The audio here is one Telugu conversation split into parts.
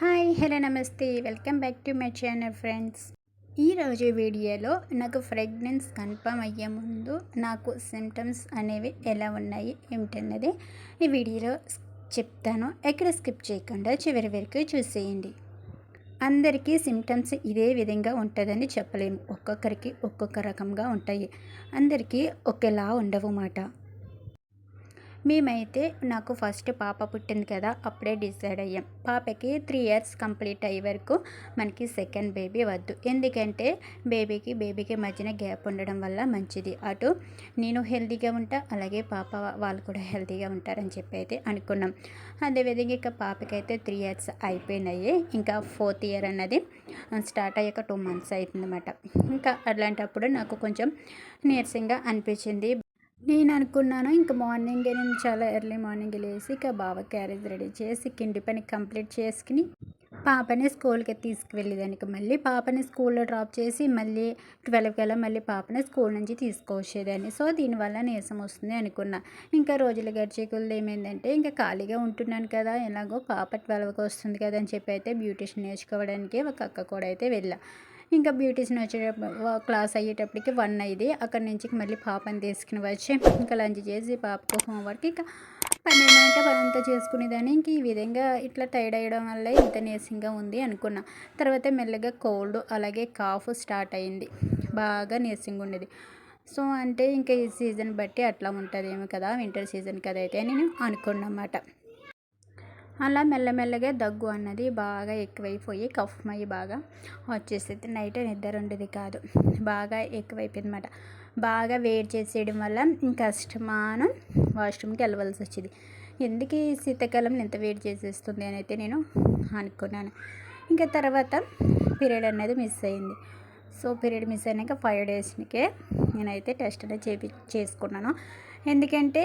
హాయ్ హలో నమస్తే. Welcome back to my channel friends. ఈరోజు వీడియోలో నాకు ప్రెగ్నెన్స్ కన్ఫర్మ్ అయ్యే ముందు నాకు సిమ్టమ్స్ అనేవి ఎలా ఉన్నాయి ఏమిటన్నది ఈ వీడియోలో చెప్తాను. ఎక్కడ స్కిప్ చేయకుండా చివరి వరకు చూసేయండి. అందరికీ సిమ్టమ్స్ ఇదే విధంగా ఉంటుందని చెప్పలేము. ఒక్కొక్కరికి ఒక్కొక్క రకంగా ఉంటాయి. అందరికీ ఒకేలా ఉండవు మాట. మేమైతే నాకు ఫస్ట్ పాప పుట్టింది కదా అప్పుడే డిసైడ్ అయ్యాం. పాపకి త్రీ ఇయర్స్ కంప్లీట్ అయ్యే వరకు మనకి సెకండ్ బేబీ వద్దు. ఎందుకంటే బేబీకి బేబీకి మధ్యన గ్యాప్ ఉండడం వల్ల మంచిది. అటు నేను హెల్తీగా ఉంటా అలాగే పాప వాళ్ళు కూడా హెల్తీగా ఉంటారని చెప్పి అయితే అనుకున్నాం. అదేవిధంగా ఇక పాపకైతే త్రీ ఇయర్స్ అయిపోయినాయి. ఇంకా ఫోర్త్ ఇయర్ అన్నది స్టార్ట్ అయ్యాక టూ మంత్స్ అవుతుందన్నమాట ఇంకా అట్లాంటప్పుడు నాకు కొంచెం నీరసంగా అనిపించింది. నేను అనుకున్నాను ఇంకా మార్నింగ్ నేను చాలా ఎర్లీ మార్నింగ్ లేసి ఇక బావ క్యారేజ్ రెడీ చేసి కిండి పని కంప్లీట్ చేసుకుని పాపని స్కూల్కి తీసుకువెళ్ళేదానికి మళ్ళీ పాపని స్కూల్లో డ్రాప్ చేసి మళ్ళీ ట్వెల్వ్ కల్లా మళ్ళీ పాపని స్కూల్ నుంచి తీసుకొచ్చేదాన్ని సో దీనివల్ల నీరసం వస్తుంది అనుకున్నా. ఇంకా రోజులు గడిచే కొద్ది ఏమైందంటే ఇంకా ఖాళీగా ఉంటున్నాను కదా ఎలాగో పాప ట్వెల్వ్కి వస్తుంది కదా అని చెప్పి అయితే బ్యూటిషన్ నేర్చుకోవడానికి ఒక అక్క కూడా అయితే వెళ్ళా. ఇంకా బ్యూటీషన్ వచ్చేటప్పుడు క్లాస్ అయ్యేటప్పటికి వన్ అయ్యింది. అక్కడి నుంచి మళ్ళీ పాపని తీసుకుని వచ్చి ఇంకా లంచ్ చేసి పాపకు హోంవర్క్ ఇంకా పన్నెండు అంటే పనంతా చేసుకునేదాన్ని. ఇంక ఈ విధంగా ఇట్లా టైర్డ్ అయ్యడం వల్ల ఇంత నీరసంగా ఉంది అనుకున్నా. తర్వాత మెల్లగా కోల్డ్ అలాగే కాఫ్ స్టార్ట్ అయింది బాగా నీరసంగా ఉండేది. సో అంటే ఇంకా ఈ సీజన్ బట్టి అట్లా ఉంటుందేమో కదా వింటర్ సీజన్ కదా అయితే నేను అనుకున్నమాట. అలా మెల్లమెల్లగా దగ్గు అన్నది బాగా ఎక్కువైపోయి కఫ్మయ్యి బాగా వచ్చేసేది. నైట్ నిద్ర ఉండేది కాదు. బాగా ఎక్కువైపోయింది అనమాట బాగా వేడి చేసేయడం వల్ల కష్టమానం వాష్రూమ్కి వెళ్ళవలసి వచ్చింది. ఎందుకు ఈ శీతాకాలం ఎంత వేడి చేసేస్తుంది అని అయితే నేను అనుకున్నాను. ఇంకా తర్వాత పీరియడ్ అనేది మిస్ అయింది. సో పీరియడ్ మిస్ అయినాక ఫైవ్ డేస్కే నేనైతే టెస్ట్ అనేది చేపి చేసుకున్నాను. ఎందుకంటే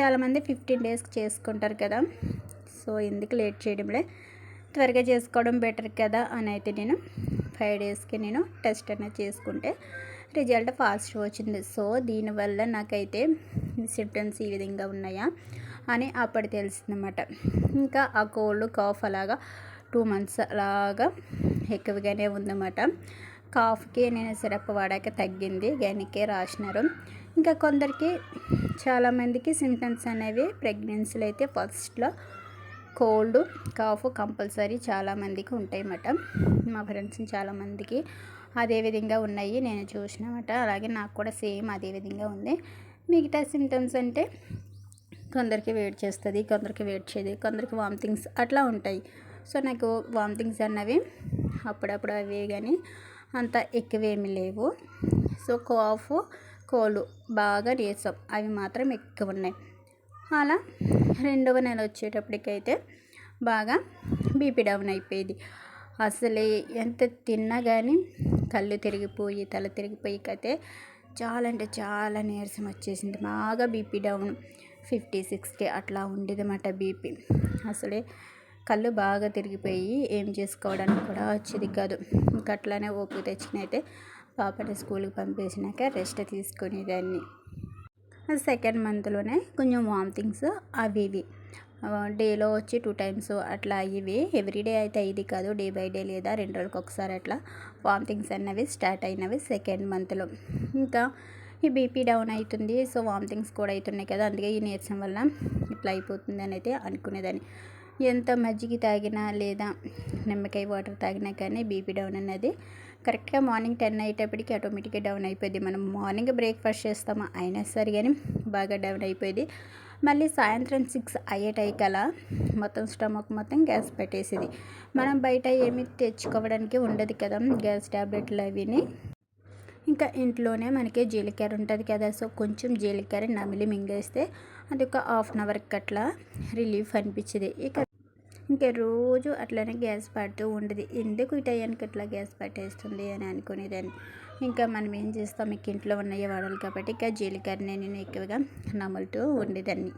చాలామంది ఫిఫ్టీన్ డేస్కి చేసుకుంటారు కదా. సో ఎందుకు లేట్ చేయడంలే త్వరగా చేసుకోవడం బెటర్ కదా అని అయితే నేను ఫైవ్ డేస్కి నేను టెస్ట్ అనేది చేసుకుంటే రిజల్ట్ ఫాస్ట్ వచ్చింది. సో దీనివల్ల నాకైతే సిమ్టమ్స్ ఈ విధంగా ఉన్నాయా అని అప్పుడు తెలిసిందన్నమాట. ఇంకా ఆ కోల్డ్ కాఫ్ అలాగా టూ మంత్స్ అలాగా ఎక్కువగానే ఉందన్నమాట. కాఫ్కి నేను సిరప్ వాడాక తగ్గింది గనికే రాసినారు. ఇంకా కొందరికి చాలామందికి సిమ్టమ్స్ అనేవి ప్రెగ్నెన్సీలు అయితే ఫస్ట్లో కోల్డ్ కాఫ్ కంపల్సరీ చాలామందికి ఉంటాయన్నమాట మా ఫ్రెండ్స్ని చాలామందికి అదే విధంగా ఉన్నాయి నేను చూసినమాట అలాగే నాకు కూడా సేమ్ అదే విధంగా ఉంది. మిగతా సిమ్టమ్స్ అంటే కొందరికి వెయిట్ చేస్తుంది కొందరికి వెయిట్ చేయదు కొందరికి వామిటింగ్స్ అట్లా ఉంటాయి. సో నాకు వామిటింగ్స్ అన్నవి అప్పుడప్పుడు అవే కానీ అంత ఎక్కువేమి లేవు. సో కాఫ్ కోల్డ్ బాగా నీరసం. అవి మాత్రం ఎక్కువ ఉన్నాయి అలా రెండవ నెల వచ్చేటప్పటికైతే బాగా బీపీ డౌన్ అయిపోయేది. అసలే ఎంత తిన్నా కానీ కళ్ళు తిరిగిపోయి తల తిరిగిపోయి అయితే చాలా అంటే చాలా నీరసం వచ్చేసింది. బాగా బీపీ డౌన్ ఫిఫ్టీ సిక్స్టీ అట్లా ఉండేది అన్నమాట బీపీ. అసలే కళ్ళు బాగా తిరిగిపోయి ఏం చేసుకోవడానికి కూడా వచ్చేది కాదు. ఇంకా అట్లానే ఓపిక తెచ్చినైతే పాపని స్కూల్కి పంపేసినాక రెస్ట్ తీసుకునేదాన్ని. సెకండ్ మంత్లోనే కొంచెం వామిటింగ్స్ అవి ఇవి. డేలో వచ్చి టూ టైమ్స్ అట్లా ఇవి. ఎవ్రీడే అయితే అయ్యేది కాదు డే బై డే లేదా రెండు రోజులకు ఒకసారి అట్లా వామిటింగ్స్ అన్నవి స్టార్ట్ అయినవి సెకండ్ మంత్లో ఇంకా ఈ బీపీ డౌన్ అవుతుంది సో వామిటింగ్స్ కూడా అవుతున్నాయి కదా అందుకే ఈ నీరసం వల్ల ఇట్లా అయిపోతుంది అని అయితే అనుకునేదాన్ని. ఎంత మజ్జిగ తాగినా లేదా నిమ్మకాయ వాటర్ తాగినా కానీ బీపీ డౌన్ అన్నది కరెక్ట్గా మార్నింగ్ టెన్ అయ్యేటప్పటికి ఆటోమేటిక్గా డౌన్ అయిపోయింది మనం మార్నింగ్ బ్రేక్ఫాస్ట్ చేస్తామా అయినా సరే కానీ బాగా డౌన్ అయిపోయింది మళ్ళీ సాయంత్రం సిక్స్ అయ్యేటైకలా మొత్తం స్టమక్ మొత్తం గ్యాస్ పెట్టేసేది. మనం బయట ఏమి తెచ్చుకోవడానికి ఉండదు కదా గ్యాస్ ట్యాబ్లెట్లు అవిని. ఇంకా ఇంట్లోనే మనకి జీలకర్ర ఉంటుంది కదా సో కొంచెం జీలకర్ర నమిలి మింగేస్తే అది ఒక హాఫ్ అన్ అవర్కి అట్లా రిలీఫ్ అనిపించేది ఇక ఇంకా రోజు అట్లనే గ్యాస్ పడుతూ ఉండేది. ఎందుకు ఈ టయానికి అట్లా గ్యాస్ పట్టేస్తుంది అని అనుకునేదాన్ని. ఇంకా మనం ఏం చేస్తాం? మీకు ఇంట్లో ఉన్నాయి వాడాలి కాబట్టి ఇంకా జీలకర్రని నేను ఎక్కువగా నములుతూ ఉండేదాన్ని.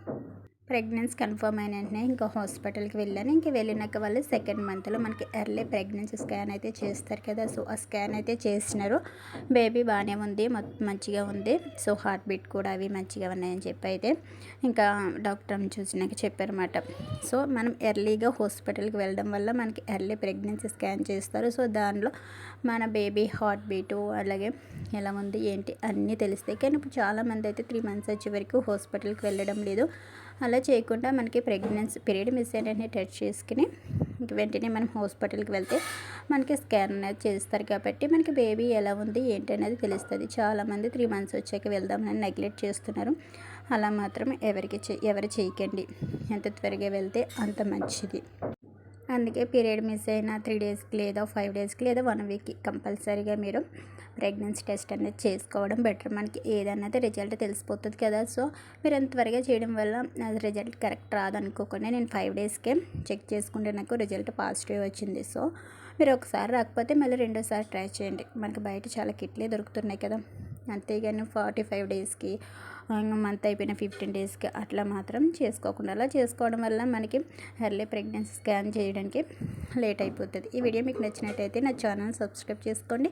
ప్రెగ్నెన్సీ కన్ఫర్మ్ అయిన వెంటనే ఇంకా హాస్పిటల్కి వెళ్ళాను. ఇంకా వెళ్ళినాక వాళ్ళు సెకండ్ మంత్లో మనకి ఎర్లీ ప్రెగ్నెన్సీ స్కాన్ అయితే చేస్తారు కదా. సో ఆ స్కాన్ అయితే చేసినారు. బేబీ బాగానే ఉంది మంచిగా ఉంది. సో హార్ట్ బీట్ కూడా అవి మంచిగా ఉన్నాయని చెప్పి అయితే ఇంకా డాక్టర్ని చూసినాక చెప్పారన్నమాట. సో మనం ఎర్లీగా హాస్పిటల్కి వెళ్ళడం వల్ల మనకి ఎర్లీ ప్రెగ్నెన్సీ స్కాన్ చేస్తారు. సో దానిలో మన బేబీ హార్ట్ బీటు అలాగే ఎలా ఉంది ఏంటి అన్నీ తెలుస్తాయి. కానీ ఇప్పుడు చాలామంది అయితే త్రీ మంత్స్ వచ్చే వరకు హాస్పిటల్కి వెళ్ళడం లేదు. అలా చేయకుండా మనకి ప్రెగ్నెన్సీ పీరియడ్ మిస్ అయిన టెస్ట్ చేసుకుని వెంటనే మనం హాస్పిటల్కి వెళ్తే మనకి స్కాన్ అనేది చేస్తారు కాబట్టి మనకి బేబీ ఎలా ఉంది ఏంటి అనేది తెలుస్తుంది. చాలామంది త్రీ మంత్స్ వచ్చాక వెళ్దామని నెగ్లెక్ట్ చేస్తున్నారు. అలా మాత్రం ఎవరికి ఎవరు చేయకండి. ఎంత త్వరగా వెళ్తే అంత మంచిది. అందుకే పీరియడ్ మిస్ అయిన త్రీ డేస్కి లేదా ఫైవ్ డేస్కి లేదా వన్ వీక్కి కంపల్సరీగా మీరు ప్రెగ్నెన్సీ టెస్ట్ అనేది చేసుకోవడం బెటర్. మనకి ఏదన్నది రిజల్ట్ తెలిసిపోతుంది కదా. సో మీరు అంత త్వరగా చేయడం వల్ల అది రిజల్ట్ కరెక్ట్ రాదనుకోకుండా నేను ఫైవ్ డేస్కే చెక్ చేసుకుంటే నాకు రిజల్ట్ పాజిటివ్ వచ్చింది. సో మీరు ఒకసారి రాకపోతే మళ్ళీ రెండోసారి ట్రై చేయండి. మనకి బయట చాలా కిట్లే దొరుకుతున్నాయి కదా. అంతేగాని ఫార్టీ ఫైవ్ డేస్కి మంత్ అయిపోయిన ఫిఫ్టీన్ డేస్కి అట్లా మాత్రం చేసుకోకుండా అలా చేసుకోవడం వల్ల మనకి ఎర్లీ ప్రెగ్నెన్సీ స్కాన్ చేయడానికి లేట్ అయిపోతుంది. ఈ వీడియో మీకు నచ్చినట్టయితే నా ఛానల్ సబ్స్క్రైబ్ చేసుకోండి.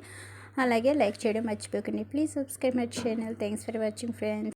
అలాగే లైక్ చేయడం మర్చిపోకండి. Please subscribe my channel. Thanks for watching friends.